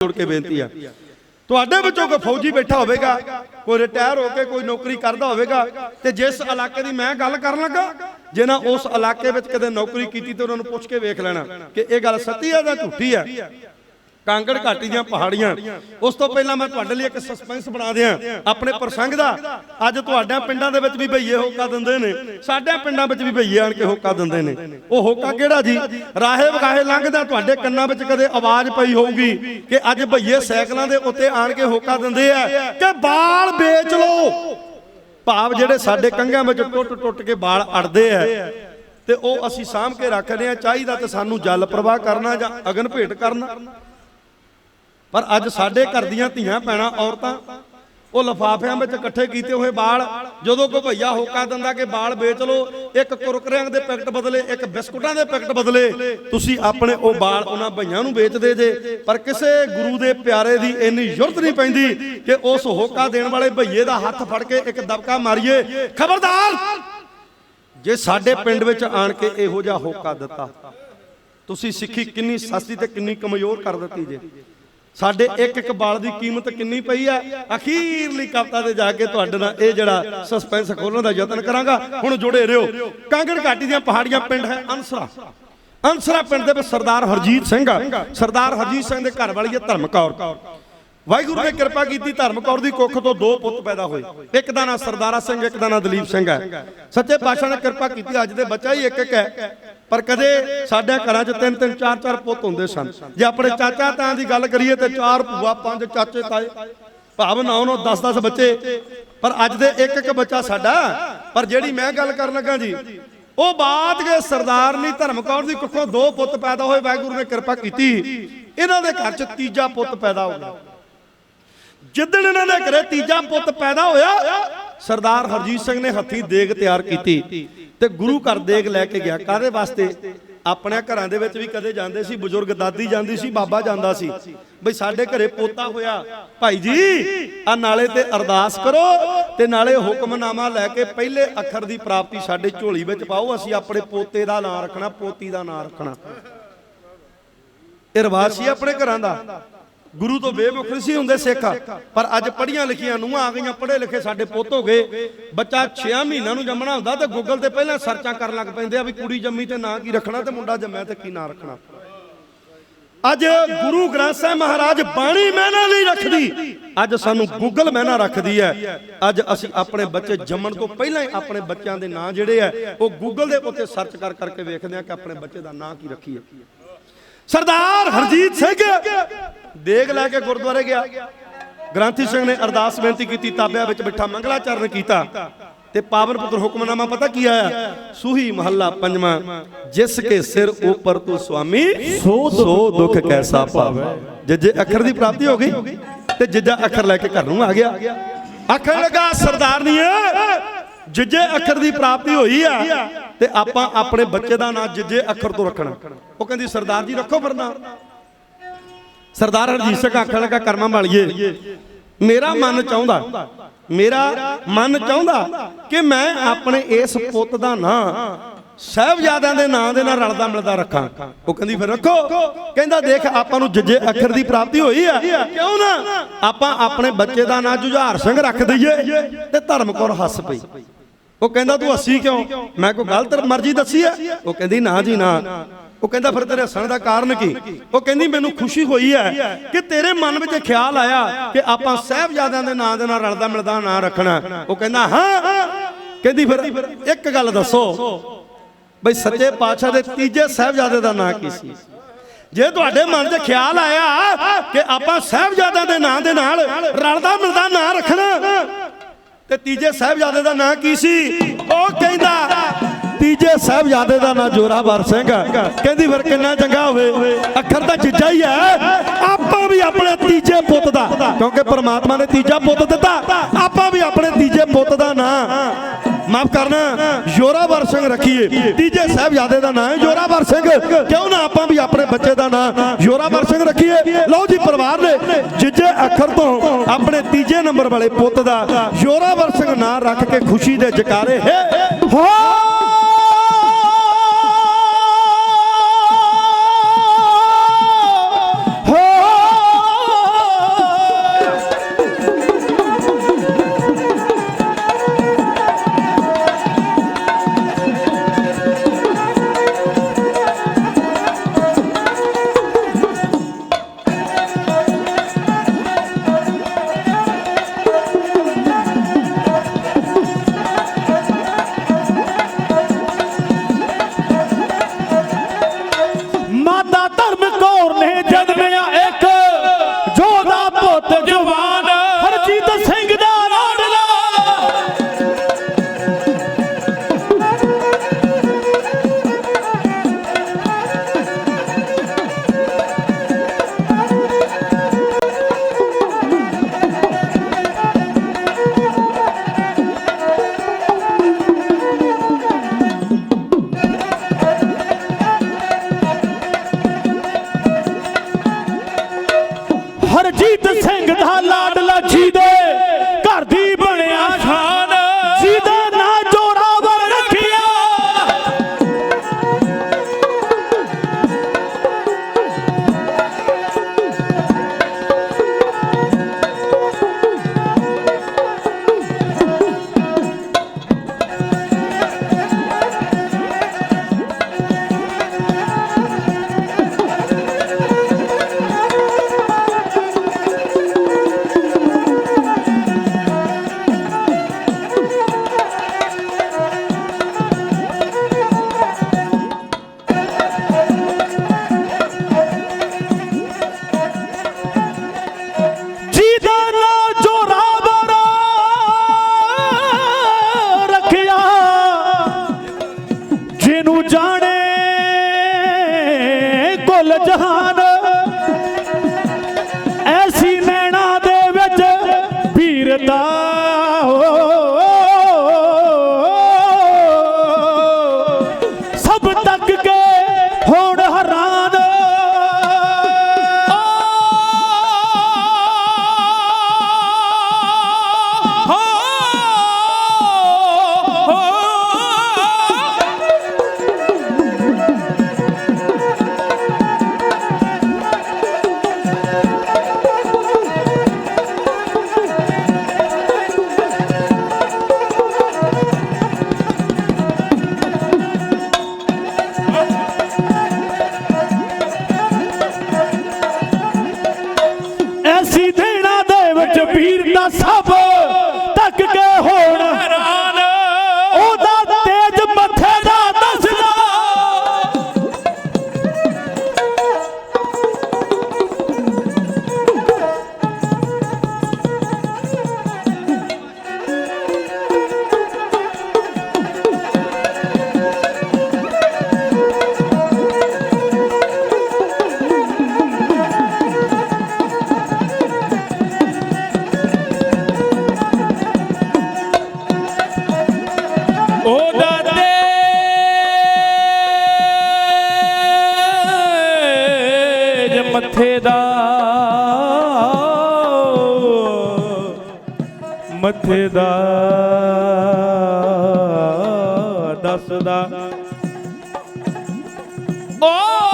ਜੋੜ ਕੇ ਬੇਨਤੀ ਆ। ਤੁਹਾਡੇ ਵਿੱਚੋਂ ਕੋਈ ਫੌਜੀ ਬੈਠਾ ਹੋਵੇਗਾ, ਕੋਈ ਰਿਟਾਇਰ ਹੋ ਕੇ ਕੋਈ ਨੌਕਰੀ ਕਰਦਾ ਹੋਵੇਗਾ, ਤੇ ਜਿਸ ਇਲਾਕੇ ਦੀ ਮੈਂ ਗੱਲ ਕਰਨ ਲੱਗਾ ਜਿਨ੍ਹਾਂ ਉਸ ਇਲਾਕੇ ਵਿੱਚ ਕਦੇ ਨੌਕਰੀ ਕੀਤੀ ਤੇ ਉਹਨਾਂ ਨੂੰ ਪੁੱਛ ਕੇ ਵੇਖ ਲੈਣਾ ਕਿ ਇਹ ਗੱਲ ਸੱਚੀ ਆ ਜਾਂ ਝੂਠੀ ਆ। ਕਾਂਗੜ ਘਾਟੀ ਦੀਆਂ ਪਹਾੜੀਆਂ। ਉਸ ਤੋਂ ਪਹਿਲਾਂ ਮੈਂ ਤੁਹਾਡੇ ਲਈ ਇੱਕ ਸਸਪੈਂਸ ਬਣਾ ਦਿਆਂ। ਆਪਣੇ ਪ੍ਰਸੰਗ ਦਾ। ਅੱਜ ਤੁਹਾਡਿਆਂ ਪਿੰਡਾਂ ਦੇ ਵਿੱਚ ਵੀ ਭਈਏ ਹੋਕਾ ਦਿੰਦੇ ਨੇ। ਸਾਡੇ ਪਿੰਡਾਂ ਵਿੱਚ ਵੀ ਭਈਏ ਆਣ ਕੇ ਹੋਕਾ ਦਿੰਦੇ ਨੇ। ਉਹ ਹੋਕਾ ਕਿਹੜਾ ਜੀ? ਰਾਹੇ ਵਗਾਹੇ ਲੰਘਦਾ ਤੁਹਾਡੇ ਕੰਨਾਂ ਵਿੱਚ ਕਦੇ ਆਵਾਜ਼ ਪਈ ਹੋਊਗੀ ਕਿ ਅੱਜ ਭਈਏ ਸਾਈਕਲਾਂ ਦੇ ਉੱਤੇ ਆਣ ਕੇ ਹੋਕਾ ਦਿੰਦੇ ਆ ਕਿ ਬਾਲ ਵੇਚ ਲਓ। ਭਾਵ ਜਿਹੜੇ ਸਾਡੇ ਕੰਘਾਂ ਵਿੱਚ ਟੁੱਟ ਟੁੱਟ ਕੇ ਬਾਲ ਅੜਦੇ ਆ। ਤੇ ਉਹ ਅਸੀਂ ਸਾਂਭ ਕੇ ਰੱਖਦੇ ਆ। ਚਾਹੀਦਾ ਤੇ ਸਾਨੂੰ ਜਲ ਪ੍ਰਵਾਹ ਕਰਨਾ ਜਾਂ ਅਗਨ ਭੇਟ ਕਰਨਾ। ਪਰ ਅੱਜ ਸਾਡੇ ਘਰ ਦੀਆਂ ਧੀਆਂ ਭੈਣਾਂ ਔਰਤਾਂ, ਉਹ ਲਫਾਫਿਆਂ ਵਿੱਚ ਇਕੱਠੇ ਕੀਤੇ ਹੋਏ ਬਾਲ, ਜਦੋਂ ਕੋਈ ਭਈਆ ਹੋਕਾ ਦਿੰਦਾ ਕਿ ਬਾਲ ਵੇਚ ਲਓ, ਇੱਕ ਕੁਰਕਰਿਆਂ ਦੇ ਪੈਕਟ ਬਦਲੇ, ਇੱਕ ਬਿਸਕੁਟਾਂ ਦੇ ਪੈਕਟ ਬਦਲੇ, ਤੁਸੀਂ ਆਪਣੇ ਉਹ ਬਾਲ ਉਹਨਾਂ ਭਈਆਂ ਨੂੰ ਵੇਚਦੇ ਜੇ। ਪਰ ਕਿਸੇ ਗੁਰੂ ਦੇ ਪਿਆਰੇ ਦੀ ਇੰਨੀ ਜ਼ਰੂਰਤ ਨਹੀਂ ਪੈਂਦੀ ਕਿ ਉਸ ਹੋਕਾ ਦੇਣ ਵਾਲੇ ਭਈਏ ਦਾ ਹੱਥ ਫੜ ਕੇ ਇੱਕ ਦਬਕਾ ਮਾਰੀਏ। ਖਬਰਦਾਰ, ਜੇ ਸਾਡੇ ਪਿੰਡ ਵਿੱਚ ਆਣ ਕੇ ਇਹੋ ਜਿਹਾ ਹੋਕਾ ਦਿੱਤਾ, ਤੁਸੀਂ ਸਿੱਖੀ ਕਿੰਨੀ ਸਸਤੀ ਤੇ ਕਿੰਨੀ ਕਮਜ਼ੋਰ ਕਰ ਦਿੱਤੀ ਜੇ। ਸਾਡੇ ਇੱਕ ਇੱਕ ਬਾਲ ਦੀ ਕੀਮਤ ਕਿੰਨੀ ਪਈ ਹੈ ਅਖੀਰਲੀ ਕਵਤਾ ਤੇ ਜਾ ਕੇ ਤੁਹਾਡੇ ਨਾਲ ਇਹ ਜਿਹੜਾ ਸਸਪੈਂਸ ਖੋਲਣ ਦਾ ਯਤਨ ਕਰਾਂਗਾ। ਹੁਣ ਜੁੜੇ ਰਹੋ। ਕਾਂਗੜ ਘਾਟੀ ਦੀਆਂ ਪਹਾੜੀਆਂ ਪਿੰਡ ਹੈ ਅੰਸਰਾ ਅਨਸਰਾ ਪਿੰਡ ਦੇ ਵਿੱਚ ਸਰਦਾਰ ਹਰਜੀਤ ਸਿੰਘ ਸਰਦਾਰ ਹਰਜੀਤ ਸਿੰਘ ਦੇ ਘਰ ਵਾਲੀ ਹੈ ਧਰਮਕੌਰ। ਵਾਹਿਗੁਰੂ ਨੇ ਕਿਰਪਾ ਕੀਤੀ ਧਰਮ ਕੌਰ ਦੀ ਕੁੱਖ ਤੋਂ ਦੋ ਪੁੱਤ ਪੈਦਾ ਹੋਏ। ਇੱਕ ਦਾ ਨਾਂ ਸਰਦਾਰਾ ਸਿੰਘ, ਇੱਕ ਦਾ ਨਾਂ ਦਲੀਪ ਸਿੰਘ ਹੈ। ਸੱਚੇ ਪਾਤਸ਼ਾਹ ਨੇ ਕਿਰਪਾ ਕੀਤੀ, ਅੱਜ ਦੇ ਬੱਚਾ ਹੀ ਇੱਕ ਇੱਕ ਹੈ। ਪਰ ਕਦੇ ਸਾਡੇ ਘਰਾਂ 'ਚ ਤਿੰਨ ਤਿੰਨ, ਚਾਰ ਚਾਰ ਪੁੱਤ ਹੁੰਦੇ ਸਨ। ਜੇ ਆਪਣੇ ਚਾਚਾ ਤਾਂ ਦੀ ਗੱਲ ਕਰੀਏ ਤੇ ਚਾਰ ਭੂਆ, ਪੰਜ ਚਾਚੇ ਤਾਏ, ਭਾਵ ਨੌ ਨੌ 10 10 ਬੱਚੇ। ਪਰ ਅੱਜ ਦੇ ਇੱਕ ਇੱਕ ਬੱਚਾ ਸਾਡਾ। ਪਰ ਜਿਹੜੀ ਮੈਂ ਗੱਲ ਕਰਨ ਲੱਗਾ ਜੀ, ਉਹ ਬਾਤ ਕੇ ਸਰਦਾਰਨੀ ਧਰਮਕੌਰ ਦੀ ਕੁੱਖੋਂ ਦੋ ਪੁੱਤ ਪੈਦਾ ਹੋਏ, ਵਾਹਿਗੁਰੂ ਨੇ ਕਿਰਪਾ ਕੀਤੀ। ਇਹਨਾਂ ਦੇ ਘਰ 'ਚ ਤੀਜਾ ਪੁੱਤ ਪੈਦਾ ਹੋ ਗਿਆ। ਜਿੱਦਣ ਇਹਨਾਂ ਦੇ ਘਰੇ ਤੀਜਾ ਪੁੱਤ ਪੈਦਾ ਹੋਇਆ, ਸਰਦਾਰ ਹਰਜੀਤ ਸਿੰਘ ਨੇ ਹੱਥੀ ਦੇਗ ਤਿਆਰ ਕੀਤੀ ਤੇ ਗੁਰੂ ਘਰ ਦੇਗ ਲੈ ਕੇ ਗਿਆ। ਕਾਦੇ ਵਾਸਤੇ? ਆਪਣੇ ਘਰਾਂ ਦੇ ਵਿੱਚ ਵੀ ਕਦੇ ਜਾਂਦੇ ਸੀ, ਬਜ਼ੁਰਗ ਦਾਦੀ ਜਾਂਦੀ ਸੀ, ਬਾਬਾ ਜਾਂਦਾ ਸੀ। ਬਈ ਸਾਡੇ ਘਰੇ ਪੋਤਾ ਹੋਇਆ। ਭਾਈ ਜੀ ਆ ਨਾਲੇ ਤੇ ਅਰਦਾਸ ਕਰੋ ਤੇ ਨਾਲੇ ਹੁਕਮਨਾਮਾ ਲੈ ਕੇ ਪਹਿਲੇ ਅੱਖਰ ਦੀ ਪ੍ਰਾਪਤੀ ਸਾਡੇ ਝੋਲੀ ਵਿੱਚ ਪਾਓ। ਅਸੀਂ ਆਪਣੇ ਪੋਤੇ ਦਾ ਨਾਂ ਰੱਖਣਾ, ਪੋਤੀ ਦਾ ਨਾਂ ਰੱਖਣਾ। ਇਹ ਰਿਵਾਜ ਸੀ ਆਪਣੇ ਘਰਾਂ ਦਾ? ਗੁਰੂ ਤੋਂ ਬੇਮੁਖ ਸੀ ਹੁੰਦੇ ਸਿੱਖ ਪਰ ਅੱਜ ਪੜ੍ਹੀਆਂ ਲਿਖੀਆਂ ਨੂੰ ਆ ਗਈਆਂ, ਪੜ੍ਹੇ ਲਿਖੇ ਸਾਡੇ ਪੁੱਤ ਹੋ ਗਏ। ਬੱਚਾ 6 ਮਹੀਨਿਆਂ ਨੂੰ ਜੰਮਣਾ ਹੁੰਦਾ ਤੇ ਗੂਗਲ ਤੇ ਪਹਿਲਾਂ ਸਰਚਾਂ ਕਰਨ ਲੱਗ ਪੈਂਦੇ ਆ ਵੀ ਕੁੜੀ ਜੰਮੀ ਤੇ ਨਾਂ ਕੀ ਰੱਖਣਾ ਤੇ ਮੁੰਡਾ ਜੰਮਿਆ ਤੇ ਕੀ ਨਾਂ ਰੱਖਣਾ। ਅੱਜ ਗੁਰੂ ਗ੍ਰੰਥ ਸਾਹਿਬ ਮਹਾਰਾਜ ਬਾਣੀ ਮਹਿਨਾ ਨਹੀਂ ਰੱਖਦੀ। ਅੱਜ ਸਾਨੂੰ ਗੂਗਲ ਮਹਿਨਾ ਰੱਖਦੀ ਹੈ। ਅੱਜ ਅਸੀਂ ਆਪਣੇ ਬੱਚੇ ਜੰਮਣ ਤੋਂ ਪਹਿਲਾਂ ਹੀ ਆਪਣੇ ਬੱਚਿਆਂ ਦੇ ਨਾਂ ਜਿਹੜੇ ਆ, ਉਹ ਗੂਗਲ ਦੇ ਉੱਤੇ ਸਰਚ ਕਰ ਕਰਕੇ ਵੇਖਦੇ ਆ ਕਿ ਆਪਣੇ ਬੱਚੇ ਦਾ ਨਾਂ ਕੀ ਰੱਖੀਏ। ਸਰਦਾਰ ਹਰਜੀਤ ਸਿੰਘ। ਦੇਗ ਲੈ ਕੇ ਗੁਰਦੁਆਰੇ ਗਿਆ। ਗ੍ਰੰਥੀ ਸਿੰਘ ਨੇ ਅਰਦਾਸ ਬੇਨਤੀ ਕੀਤੀ ਤਾਬਿਆਂ ਵਿੱਚ ਬਿਠਾ ਮੰਗਲਾਚਰਨ ਕੀਤਾ। ਤੇ ਪਾਵਨ ਪੁੱਤਰ ਹੁਕਮਨਾਮਾ ਪਤਾ ਕੀ ਆਇਆ? ਸੂਹੀ ਮਹੱਲਾ ਪੰਜਵਾਂ ਜਿਸ ਕੇ ਸਿਰ ਉੱਪਰ ਤੂੰ ਸੁਆਮੀ ਸੋ ਦੁੱਖ ਕੈਸਾ ਪਾਵੇ। ਜਿੱਜੇ ਅੱਖਰ ਦੀ ਪ੍ਰਾਪਤੀ ਹੋ ਗਈ ਤੇ ਜਿੱਜਾ ਅੱਖਰ ਲੈ ਕੇ ਘਰ ਨੂੰ ਆ ਗਿਆ। ਆਖਣ ਲੱਗਾ ਸਰਦਾਰਨੀਏ ਜਿੱਜੇ ਅੱਖਰ ਦੀ ਪ੍ਰਾਪਤੀ ਹੋਈ ਆ, ਤੇ ਆਪਾਂ ਆਪਣੇ ਬੱਚੇ ਦਾ ਨਾਂ ਜਿੱਜੇ ਅੱਖਰ ਤੋਂ ਰੱਖਣਾ। ਉਹ ਕਹਿੰਦੀ, ਸਰਦਾਰ ਜੀ, ਰੱਖੋ ਫਿਰ ਨਾਂ ਸਰਦਾਰ ਹਰਜੀਤ ਸਿੰਘ ਆਖਣ ਲੱਗਾ, ਕਰਮਾਂ ਵਾਲੀਏ, ਮੇਰਾ ਮਨ ਚਾਹੁੰਦਾ, ਮੇਰਾ ਮਨ ਚਾਹੁੰਦਾ ਕਿ ਮੈਂ ਆਪਣੇ ਇਸ ਪੁੱਤ ਦਾ ਨਾਂ ਸਾਹਿਬਜ਼ਾਦਿਆਂ ਦੇ ਨਾਂ ਦੇ ਨਾਲ ਰਲਦਾ ਮਿਲਦਾ ਰੱਖਾਂ। ਉਹ ਕਹਿੰਦੀ, ਫਿਰ ਰੱਖੋ। ਕਹਿੰਦਾ, ਦੇਖ, ਆਪਾਂ ਨੂੰ ਜੱਜੇ ਅੱਖਰ ਦੀ ਪ੍ਰਾਪਤੀ ਹੋਈ ਆ। ਕਿਉਂ ਨਾ? ਆਪਾਂ ਆਪਣੇ ਬੱਚੇ ਦਾ ਨਾਂ ਜੁਝਾਰ ਸਿੰਘ ਰੱਖ ਦਈਏ ਤੇ ਧਰਮਕੌਰ ਹੱਸ ਪਈ। ਉਹ ਕਹਿੰਦਾ, ਤੂੰ ਹੱਸੀ ਕਿਉਂ? ਮੈਂ ਕੋਈ ਗਲਤ ਮਰਜ਼ੀ ਦੱਸੀ ਆ। ਉਹ ਕਹਿੰਦੀ, ਨਾ ਜੀ, ਨਾ। ਉਹ ਕਹਿੰਦਾ, ਫਿਰ ਤੇਰੇ ਹੱਸਣ ਦਾ ਕਾਰਨ ਕੀ? ਉਹ ਕਹਿੰਦੀ, ਮੈਨੂੰ ਖੁਸ਼ੀ ਹੋਈ ਹੈ ਕਿ ਤੇਰੇ ਮਨ ਵਿੱਚ ਖਿਆਲ ਆਇਆ ਕਿ ਆਪਾਂ ਸਾਹਿਬਜ਼ਾਦਿਆਂ ਦੇ ਨਾਂ ਦੇ ਨਾਲ ਰਲਦਾ ਮਿਲਦਾ ਨਾਂ ਰੱਖਣਾ ਉਹ ਕਹਿੰਦਾ ਹਾਂ। ਕਹਿੰਦੀ, ਫਿਰ ਇੱਕ ਗੱਲ ਦੱਸੋ ਬਈ, ਸੱਚੇ ਪਾਤਸ਼ਾਹ ਦੇ ਤੀਜੇ ਸਾਹਿਬਜ਼ਾਦੇ ਦਾ ਨਾਂ ਕੀ ਸੀ? ਜੇ ਤੁਹਾਡੇ ਮਨ 'ਚ ਖਿਆਲ ਆਇਆ ਕਿ ਆਪਾਂ ਸਾਹਿਬਜ਼ਾਦਿਆਂ ਦੇ ਨਾਂ ਦੇ ਨਾਲ ਰਲਦਾ ਮਿਲਦਾ ਨਾਂ ਰੱਖਣਾ ਤੇ ਤੀਜੇ ਸਾਹਿਬਜ਼ਾਦੇ ਦਾ ਨਾਂ ਕੀ ਸੀ? ਉਹ ਕਹਿੰਦਾ, ਤੀਜੇ ਸਾਹਿਬਜ਼ਾਦੇ ਦਾ ਨਾਂ ਜੋਰਾਵਰ ਸਿੰਘ ਕਹਿੰਦੀ, ਫਿਰ ਕਿੰਨਾ ਚੰਗਾ ਹੋਵੇ। ਅੱਖਰ ਤਾਂ ਚਿੱਚਾ ਹੀ ਹੈ ਆਪਾਂ ਵੀ ਆਪਣੇ ਤੀਜੇ ਪੁੱਤ ਦਾ। ਕਿਉਂਕਿ ਪਰਮਾਤਮਾ ਨੇ ਤੀਜਾ ਪੁੱਤ ਦਿੱਤਾ। ਆਪਾਂ ਵੀ ਆਪਣੇ ਤੀਜੇ ਪੁੱਤ ਦਾ ਨਾਂ ਮਾਫ ਕਰਨਾ, ਜੋਰਾਵਰ ਸਿੰਘ ਰੱਖੀਏ। ਤੀਜੇ ਸਾਹਿਬਜ਼ਾਦੇ ਦਾ ਨਾਂ ਹੈ ਜੋਰਾਵਰ ਸਿੰਘ। ਕਿਉਂ ਨਾ ਆਪਾਂ ਵੀ ਆਪਣੇ ਬੱਚੇ ਦਾ ਨਾਂ ਜੋਰਾਵਰ ਸਿੰਘ ਰੱਖੀਏ? ਲਓ ਜੀ, ਪਰਿਵਾਰ ਨੇ ਜਿੱਜੇ ਅੱਖਰ ਤੋਂ ਆਪਣੇ ਤੀਜੇ ਨੰਬਰ ਵਾਲੇ ਪੁੱਤ ਦਾ ਜੋਰਾਵਰ ਸਿੰਘ ਨਾਂ ਰੱਖ ਕੇ ਖੁਸ਼ੀ ਦੇ ਜਕਾਰੇ। ਹੈ! ਹੋ ਸਿੰਘ ਦਾ ਲਾਡਲਾ ਜੀ ਦੇ। ਮੱਥੇ ਦਾ ਦੱਸਦਾ। ਉਹਦਾ